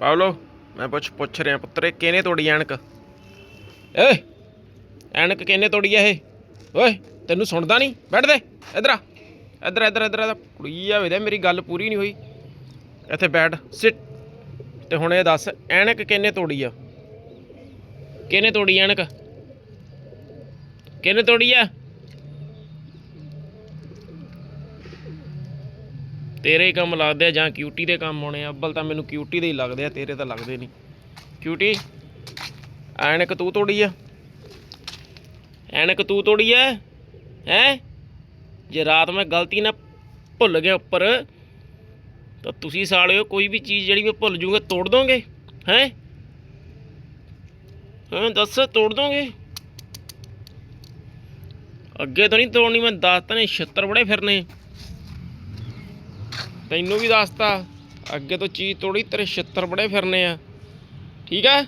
ਪਾਵਲੋ ਮੈਂ ਪੁੱਛ ਪੁੱਛ ਰਿਹਾ ਪੁੱਤਰੇ ਕਿਹਨੇ ਤੋੜੀ ਐਨਕ ਏ ਐਨਕ ਕਿਹਨੇ ਤੋੜੀ ਆ ਇਹ ਓਏ ਤੈਨੂੰ ਸੁਣਦਾ ਨਹੀਂ ਬੈਠ ਦੇ ਇਧਰ ਆ ਇਧਰ ਇਧਰ ਇਧਰ ਕੁੜੀ ਆ ਵੇਦੇ ਮੇਰੀ ਗੱਲ ਪੂਰੀ ਨਹੀਂ ਹੋਈ ਇੱਥੇ ਬੈਠ ਸਿਟ ਤੇ ਹੁਣ ਇਹ ਦੱਸ ਐਨਕ ਕਿਹਨੇ ਤੋੜੀ ਆ ਕਿਹਨੇ ਤੋੜੀ ਐਨਕ ਕਿਹਨੇ ਤੋੜੀ ਆ ਤੇਰੇ ਹੀ ਕੰਮ ਲੱਗਦੇ ਆ ਜਾਂ ਕਿਊਟੀ ਦੇ ਕੰਮ ਆਉਣੇ ਆ। ਅੱਬਲ ਤਾਂ ਮੈਨੂੰ ਕਿਊਟੀ ਦੇ ਹੀ ਲੱਗਦੇ ਆ, ਤੇਰੇ ਤਾਂ ਲੱਗਦੇ ਨਹੀਂ। ਕਿਊਟੀ ਐਨਕ ਤੂੰ ਤੋੜੀ ਆ? ਐਨਕ ਤੂੰ ਤੋੜੀ ਆ? ਹੈ? ਜੇ ਰਾਤ ਮੈਂ ਗਲਤੀ ਨਾਲ ਭੁੱਲ ਗਿਆ ਉੱਪਰ, ਤਾਂ ਤੁਸੀਂ ਸਾਲਿਓ ਕੋਈ ਵੀ ਚੀਜ਼ ਜਿਹੜੀ ਮੈਂ ਭੁੱਲ ਜੂਗਾ, ਤੋੜ ਦੋਗੇ? ਹੈ? ਹਾਂ, ਦੱਸ, ਤੋੜ ਦੋਗੇ? ਅੱਗੇ ਤਾਂ ਨਹੀਂ ਤੋੜਨੀ, ਮੈਂ ਦੱਸ ਤਾਂ ਨੇ ਛਿੱਤਰ ਬੜੇ ਫਿਰਨੇ। ਤੈਨੂੰ ਵੀ ਦੱਸਤਾ ਅੱਗੇ ਤੋਂ ਚੀਜ਼ ਤੋੜੀ ਤੇਰੇ ਛਿੱਤਰ ਬੜੇ ਫਿਰਨੇ ਆ। ਠੀਕ ਹੈ